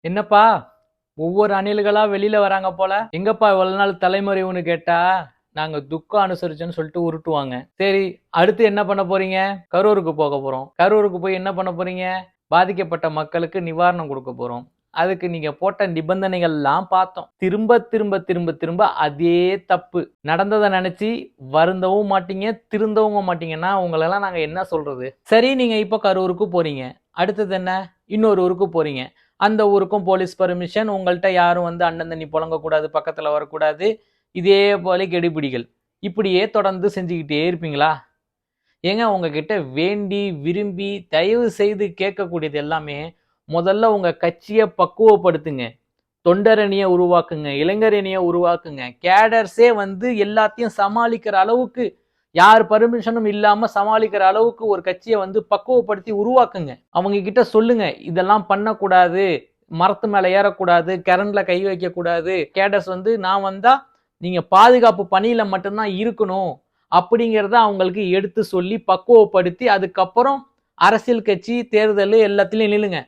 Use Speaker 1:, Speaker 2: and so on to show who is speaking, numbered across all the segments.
Speaker 1: என்னப்பா ஒவ்வொரு அணில்களா வெளியில வராங்க போல? எங்கப்பா இவ்வளவு நாள் தலைமறைவுன்னு கேட்டா? நாங்க துக்கம் அனுசரிச்சோன்னு சொல்லிட்டு உருட்டுவாங்க. சரி அடுத்து என்ன பண்ண போறீங்க? கரூருக்கு போக போறோம். கரூருக்கு போய் என்ன பண்ண போறீங்க? பாதிக்கப்பட்ட மக்களுக்கு நிவாரணம் கொடுக்க போறோம். அதுக்கு நீங்க போட்ட நிபந்தனைகள்லாம் பார்த்தோம். திரும்ப திரும்ப திரும்ப திரும்ப அதே தப்பு. நடந்ததை நினைச்சு வருந்தவும் மாட்டீங்க திருந்தவும் மாட்டீங்கன்னா உங்களெல்லாம் நாங்க என்ன சொல்றது? சரி நீங்க இப்போ கரூருக்கு போறீங்க. அடுத்தது என்ன? இன்னொரு ஊருக்கு போறீங்க. அந்த ஊருக்கும் போலீஸ் பர்மிஷன் உங்கள்கிட்ட யாரும் வந்து அண்ணன் தண்ணி புழங்கக்கூடாது பக்கத்தில் வரக்கூடாது. இதே போல கெடிபிடிகள். இப்படியே தொடர்ந்து செஞ்சுக்கிட்டே இருப்பீங்களா? ஏங்க உங்ககிட்ட வேண்டி விரும்பி தயவு செய்து கேட்கக்கூடியது எல்லாமே முதல்ல உங்கள் கட்சியை பக்குவப்படுத்துங்க. தொண்டரணியை உருவாக்குங்க இளைஞரணியை உருவாக்குங்க. கேடர்ஸே வந்து எல்லாத்தையும் சமாளிக்கிற அளவுக்கு யார் பர்மிஷனும் இல்லாமல் சமாளிக்கிற அளவுக்கு ஒரு கட்சியை வந்து பக்குவப்படுத்தி உருவாக்குங்க. அவங்க கிட்ட சொல்லுங்க இதெல்லாம் பண்ணக்கூடாது. மரத்து மேலே ஏறக்கூடாது. கரண்ட்ல கை வைக்கக்கூடாது. கேடஸ் வந்து நான் வந்தா நீங்கள் பாதுகாப்பு பணியில் மட்டும்தான் இருக்கணும். அப்படிங்கிறத அவங்களுக்கு எடுத்து சொல்லி பக்குவப்படுத்தி அதுக்கப்புறம் அரசியல் கட்சி தேர்தல் எல்லாத்துலேயும் நில்லுங்க.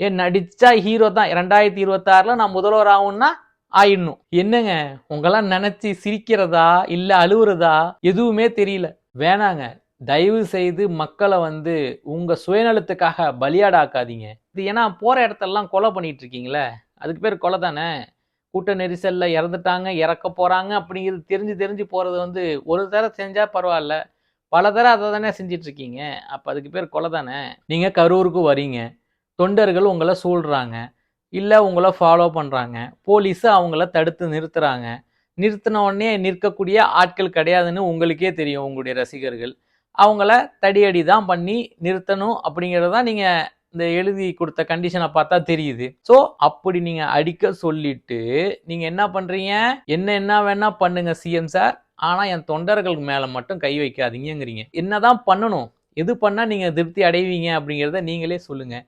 Speaker 1: ஏன் நடிச்சா ஹீரோ தான். ரெண்டாயிரத்தி இருபத்தாறில் நான் முதல்வர் ஆகும்னா ஆயிடணும். என்னங்க? உங்களாம் நினைச்சு சிரிக்கிறதா? இல்ல அழுவுறதா? எதுவுமே தெரியல. வேணாங்க. தயவு செய்து மக்களை வந்து உங்க சுயநலத்துக்காக பலியாடாக்காதீங்க. இது ஏன்னா போற இடத்தெல்லாம் கொலை பண்ணிட்டு இருக்கீங்களே அதுக்கு பேர் கொலை தானே? கூட்ட நெரிசல்ல இறந்துட்டாங்க இறக்க போறாங்க அப்படிங்கிறது தெரிஞ்சு தெரிஞ்சு போறது வந்து ஒரு தடவை செஞ்சா பரவாயில்ல. பல தடவை அதை தானே செஞ்சிட்டு இருக்கீங்க அப்ப அதுக்கு பேர் கொலை தானே? நீங்க கரூருக்கு வரீங்க. தொண்டர்கள் உங்களை சூழ்றாங்க. இல்லை உங்களை ஃபாலோ பண்ணுறாங்க போலீஸு அவங்கள தடுத்து நிறுத்துகிறாங்க நிறுத்தின உடனே நிற்கக்கூடிய ஆட்கள் கிடையாதுன்னு உங்களுக்கே தெரியும் உங்களுடைய ரசிகர்கள். அவங்கள தடியடி தான் பண்ணி நிறுத்தணும் அப்படிங்கிறது தான் நீங்கள் இந்த எழுதி கொடுத்த கண்டிஷனை பார்த்தா தெரியுது. ஸோ அப்படி நீங்கள் அடிக்க சொல்லிட்டு நீங்கள் என்ன பண்ணுறீங்க என்ன என்ன வேணா பண்ணுங்க சிஎம் சார் ஆனால் என் தொண்டர்களுக்கு மேலே மட்டும் கை வைக்காதீங்கங்கிறீங்க. என்னதான் பண்ணணும்? எது பண்ணால் நீங்கள் திருப்தி அடைவீங்க அப்படிங்கிறத நீங்களே சொல்லுங்கள்